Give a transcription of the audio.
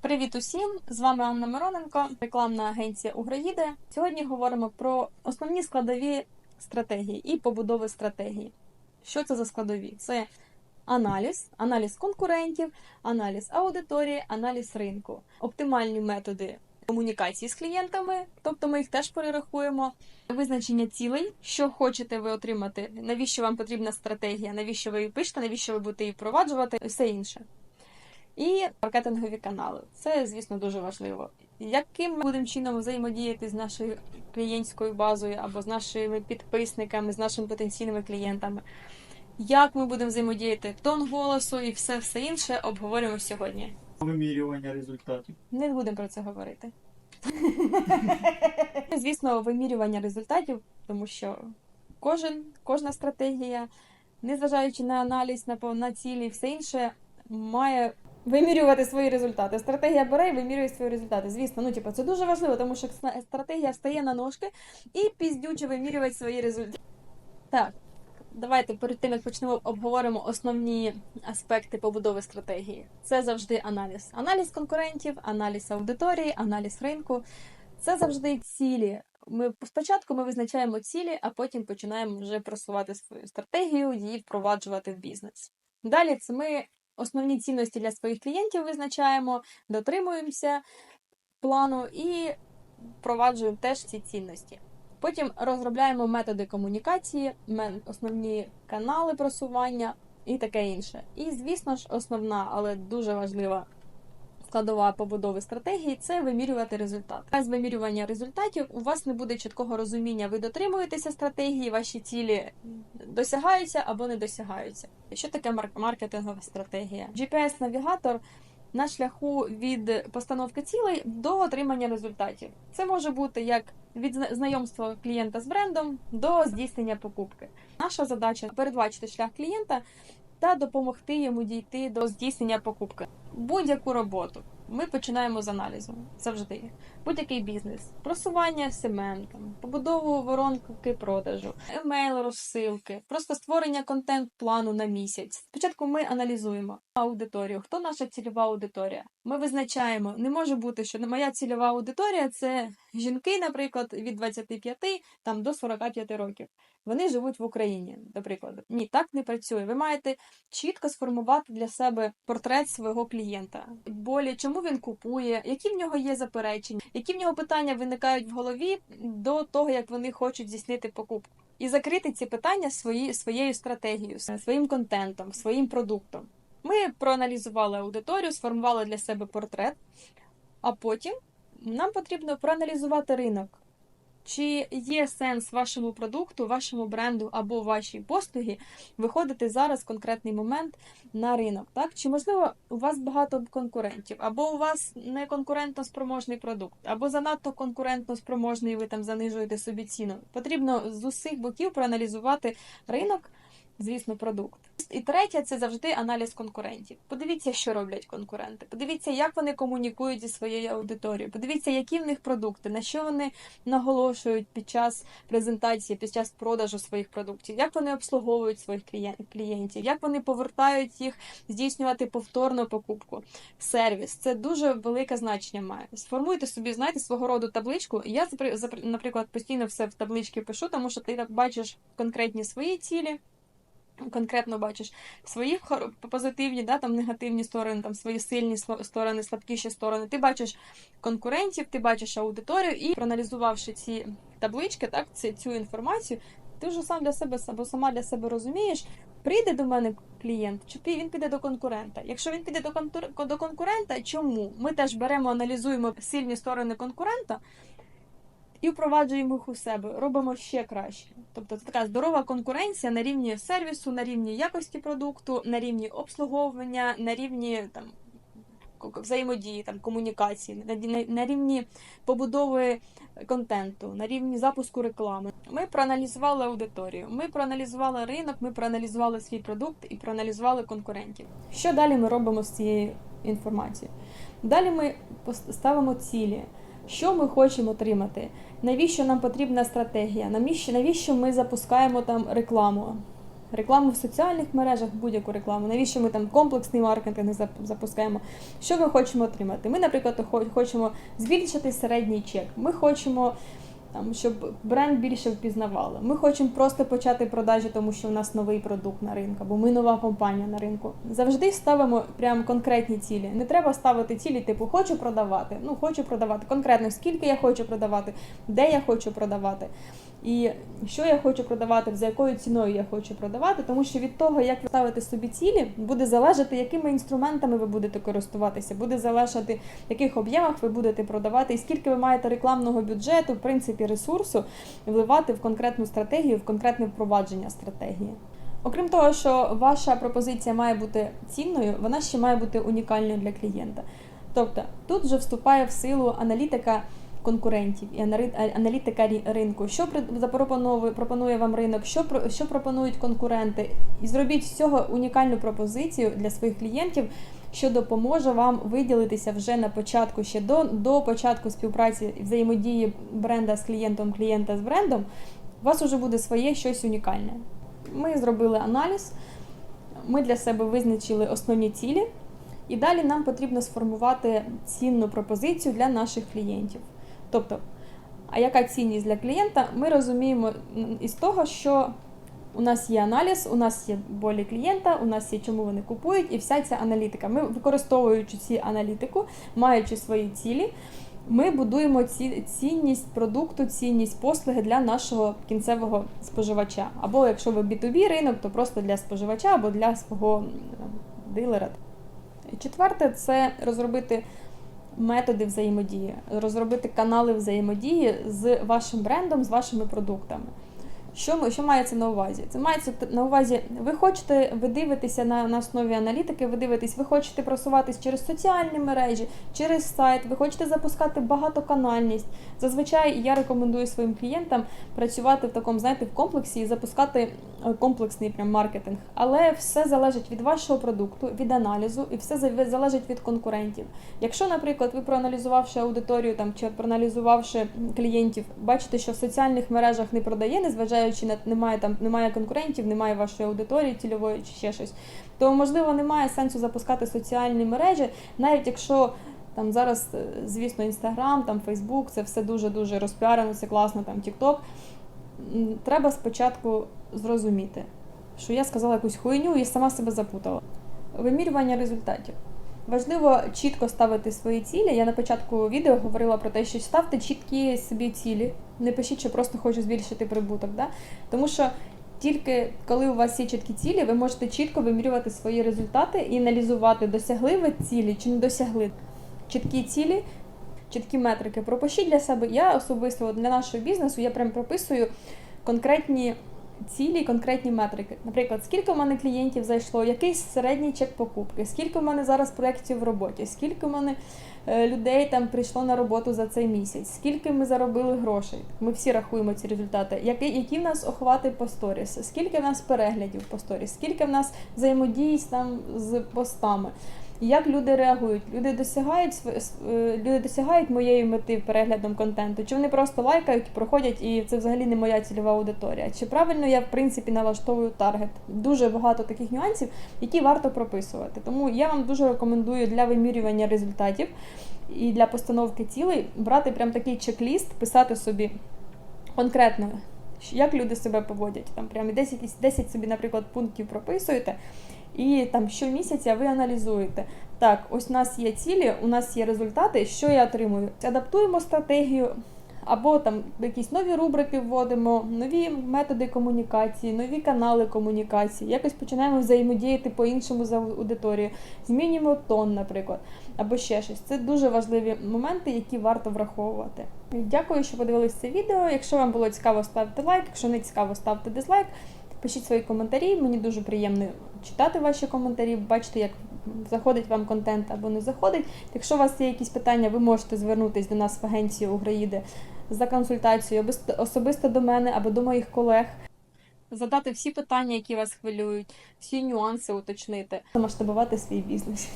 Привіт усім! З вами Анна Мироненко, рекламна агенція Угроїде. Сьогодні говоримо про основні складові стратегії і побудови стратегії. Що це за складові? Це аналіз, аналіз конкурентів, аналіз аудиторії, аналіз ринку, оптимальні методи комунікації з клієнтами, тобто ми їх теж перерахуємо. Визначення цілей, що хочете ви отримати, навіщо вам потрібна стратегія, навіщо ви її пишете, навіщо ви будете її впроваджувати, все інше. І маркетингові канали. Це, звісно, дуже важливо. Яким ми будемо чином взаємодіяти з нашою клієнтською базою або з нашими підписниками, з нашими потенційними клієнтами? Як ми будемо взаємодіяти, тон голосу і все все інше обговоримо сьогодні. Вимірювання результатів. Не будемо про це говорити. Звісно, вимірювання результатів, тому що кожен, кожна стратегія, незважаючи на аналіз, на, на цілі і все інше, має вимірювати свої результати. Стратегія бере і вимірює свої результати. Звісно, ну типу, це дуже важливо, тому що стратегія встає на ножки і піздюче вимірювати свої результати. Так, давайте перед тим як почнемо обговоримо основні аспекти побудови стратегії. Це завжди аналіз. Аналіз конкурентів, аналіз аудиторії, аналіз ринку. Це завжди цілі. Ми спочатку ми визначаємо цілі, а потім починаємо вже просувати свою стратегію, її впроваджувати в бізнес. Далі це ми основні цінності для своїх клієнтів визначаємо, дотримуємося плану і впроваджуємо теж ці цінності. Потім розробляємо методи комунікації, основні канали просування і таке інше. І, звісно ж, основна, але дуже важлива складова побудови стратегії це вимірювати результат. Без вимірювання результатів у вас не буде чіткого розуміння, ви дотримуєтеся стратегії, ваші цілі досягаються або не досягаються. Що таке мар- маркетингова стратегія? GPS-навігатор на шляху від постановки цілей до отримання результатів. Це може бути як від знайомства клієнта з брендом до здійснення покупки. Наша задача передбачити шлях клієнта та допомогти йому дійти до здійснення покупки. Будь-яку роботу ми починаємо з аналізу завжди. Будь-який бізнес, просування семен, там, побудову воронки продажу, емейл розсилки, просто створення контент-плану на місяць. Спочатку ми аналізуємо аудиторію. Хто наша цільова аудиторія? Ми визначаємо, не може бути, що моя цільова аудиторія це жінки, наприклад, від 25 там, до 45 років. Вони живуть в Україні, до прикладу. Ні, так не працює. Ви маєте чітко сформувати для себе портрет свого клієнта. Болі, чому він купує, які в нього є заперечення, які в нього питання виникають в голові до того, як вони хочуть здійснити покупку. І закрити ці питання свої, своєю стратегією, своїм контентом, своїм продуктом. Ми проаналізували аудиторію, сформували для себе портрет, а потім нам потрібно проаналізувати ринок. Чи є сенс вашому продукту, вашому бренду або вашій послугі виходити зараз в конкретний момент на ринок? Так? Чи можливо у вас багато конкурентів, або у вас не конкурентно спроможний продукт, або занадто конкурентно спроможний, і ви там занижуєте собі ціну? Потрібно з усіх боків проаналізувати ринок, звісно, продукт. І третє це завжди аналіз конкурентів. Подивіться, що роблять конкуренти. Подивіться, як вони комунікують зі своєю аудиторією. Подивіться, які в них продукти, на що вони наголошують під час презентації, під час продажу своїх продуктів, як вони обслуговують своїх клієнтів, як вони повертають їх здійснювати повторну покупку. Сервіс це дуже велике значення має. Сформуйте собі, знаєте, свого роду табличку. Я наприклад, постійно все в таблички пишу, тому що ти бачиш конкретні свої цілі. Конкретно бачиш свої позитивні, да, там негативні сторони, там свої сильні сторони, слабкіші сторони. Ти бачиш конкурентів, ти бачиш аудиторію, і проаналізувавши ці таблички, так, ці, цю інформацію, ти вже сам для себе або сама для себе розумієш, прийде до мене клієнт, чи він піде до конкурента. Якщо він піде до, контур- до конкурента, чому? Ми теж беремо, аналізуємо сильні сторони конкурента. І впроваджуємо їх у себе, робимо ще краще. Тобто це така здорова конкуренція на рівні сервісу, на рівні якості продукту, на рівні обслуговування, на рівні там взаємодії, там комунікації, на, рівні побудови контенту, на рівні запуску реклами. Ми проаналізували аудиторію, ми проаналізували ринок, ми проаналізували свій продукт і проаналізували конкурентів. Що далі ми робимо з цією інформацією? Далі ми ставимо цілі. Що ми хочемо отримати? Навіщо нам потрібна стратегія? Навіщо, ми запускаємо там рекламу? рекламу в соціальних мережах, будь-яку рекламу. Навіщо ми там комплексний маркетинг запускаємо? Що ми хочемо отримати? Ми, наприклад, хо- хочемо збільшити середній чек. Ми хочемо. Там, щоб бренд більше впізнавали. Ми хочемо просто почати продажі, тому що у нас новий продукт на ринку, бо ми нова компанія на ринку. Завжди ставимо прям конкретні цілі. Не треба ставити цілі, типу хочу продавати. Ну хочу продавати конкретно, скільки я хочу продавати, де я хочу продавати, і що я хочу продавати, за якою ціною я хочу продавати. Тому що від того, як ви ставите собі цілі, буде залежати, якими інструментами ви будете користуватися, буде залежати, в яких об'ємах ви будете продавати, і скільки ви маєте рекламного бюджету, в принципі, ресурсу вливати в конкретну стратегію, в конкретне впровадження стратегії. Окрім того, що ваша пропозиція має бути цінною, вона ще має бути унікальною для клієнта. Тобто тут вже вступає в силу аналітика конкурентів і аналітика ринку, що пропонує вам ринок, що що пропонують конкуренти, і зробіть з цього унікальну пропозицію для своїх клієнтів, що допоможе вам виділитися вже на початку, ще до, до початку співпраці взаємодії бренда з клієнтом, клієнта з брендом. У вас вже буде своє щось унікальне. Ми зробили аналіз, ми для себе визначили основні цілі, і далі нам потрібно сформувати цінну пропозицію для наших клієнтів. Тобто, а яка цінність для клієнта? Ми розуміємо із того, що у нас є аналіз, у нас є болі клієнта, у нас є чому вони купують, і вся ця аналітика. Ми використовуючи ці аналітику, маючи свої цілі, ми будуємо ці, цінність продукту, цінність послуги для нашого кінцевого споживача. Або якщо ви B2B ринок, то просто для споживача або для свого дилера. Четверте це розробити методи взаємодії, розробити канали взаємодії з вашим брендом, з вашими продуктами. Що, що мається на увазі? Це мається на увазі, ви хочете, ви дивитеся на, на основі аналітики, ви дивитесь, ви хочете просуватись через соціальні мережі, через сайт, ви хочете запускати багатоканальність. Зазвичай я рекомендую своїм клієнтам працювати в такому, знаєте, в комплексі і запускати е, комплексний прям маркетинг. Але все залежить від вашого продукту, від аналізу, і все залежить від конкурентів. Якщо, наприклад, ви проаналізувавши аудиторію там чи проаналізувавши клієнтів, бачите, що в соціальних мережах не продає, незважаючи на немає там немає конкурентів, немає вашої аудиторії цільової чи ще щось, то можливо немає сенсу запускати соціальні мережі, навіть якщо. Там зараз, е, звісно, інстаграм, там Фейсбук, це все дуже дуже розпіарено, це класно, там Тікток. Треба спочатку зрозуміти, що я сказала якусь хуйню і сама себе запутала. Вимірювання результатів. Важливо чітко ставити свої цілі. Я на початку відео говорила про те, що ставте чіткі собі цілі. Не пишіть, що просто хочу збільшити прибуток. Да? Тому що тільки коли у вас є чіткі цілі, ви можете чітко вимірювати свої результати і аналізувати, досягли ви цілі чи не досягли. Чіткі цілі, чіткі метрики. Пропишіть для себе. Я особисто для нашого бізнесу я прям прописую конкретні цілі, конкретні метрики. Наприклад, скільки в мене клієнтів зайшло, який середній чек покупки, скільки в мене зараз проєктів в роботі, скільки в мене е, людей там прийшло на роботу за цей місяць, скільки ми заробили грошей. Ми всі рахуємо ці результати. Які, які в нас охвати по сторіс, скільки в нас переглядів по сторіс, скільки в нас взаємодій там з постами. Як люди реагують? Люди досягають е, люди досягають моєї мети переглядом контенту, чи вони просто лайкають, проходять, і це взагалі не моя цільова аудиторія? Чи правильно я в принципі налаштовую таргет? Дуже багато таких нюансів, які варто прописувати. Тому я вам дуже рекомендую для вимірювання результатів і для постановки цілей брати прям такий чек-ліст, писати собі конкретно, як люди себе поводять. Там прям 10, 10 собі, наприклад, пунктів прописуєте. І там щомісяця ви аналізуєте. Так, ось у нас є цілі, у нас є результати, що я отримую. Адаптуємо стратегію, або там якісь нові рубрики вводимо, нові методи комунікації, нові канали комунікації. Якось починаємо взаємодіяти по-іншому з аудиторією, змінюємо тон, наприклад, або ще щось. Це дуже важливі моменти, які варто враховувати. Дякую, що подивились це відео. Якщо вам було цікаво, ставте лайк. Якщо не цікаво, ставте дизлайк. Пишіть свої коментарі. Мені дуже приємно читати ваші коментарі, бачити, як заходить вам контент або не заходить. Якщо у вас є якісь питання, ви можете звернутися до нас в агенцію Уграїди за консультацією обис- особисто до мене або до моїх колег. Задати всі питання, які вас хвилюють, всі нюанси уточнити, масштабувати свій бізнес.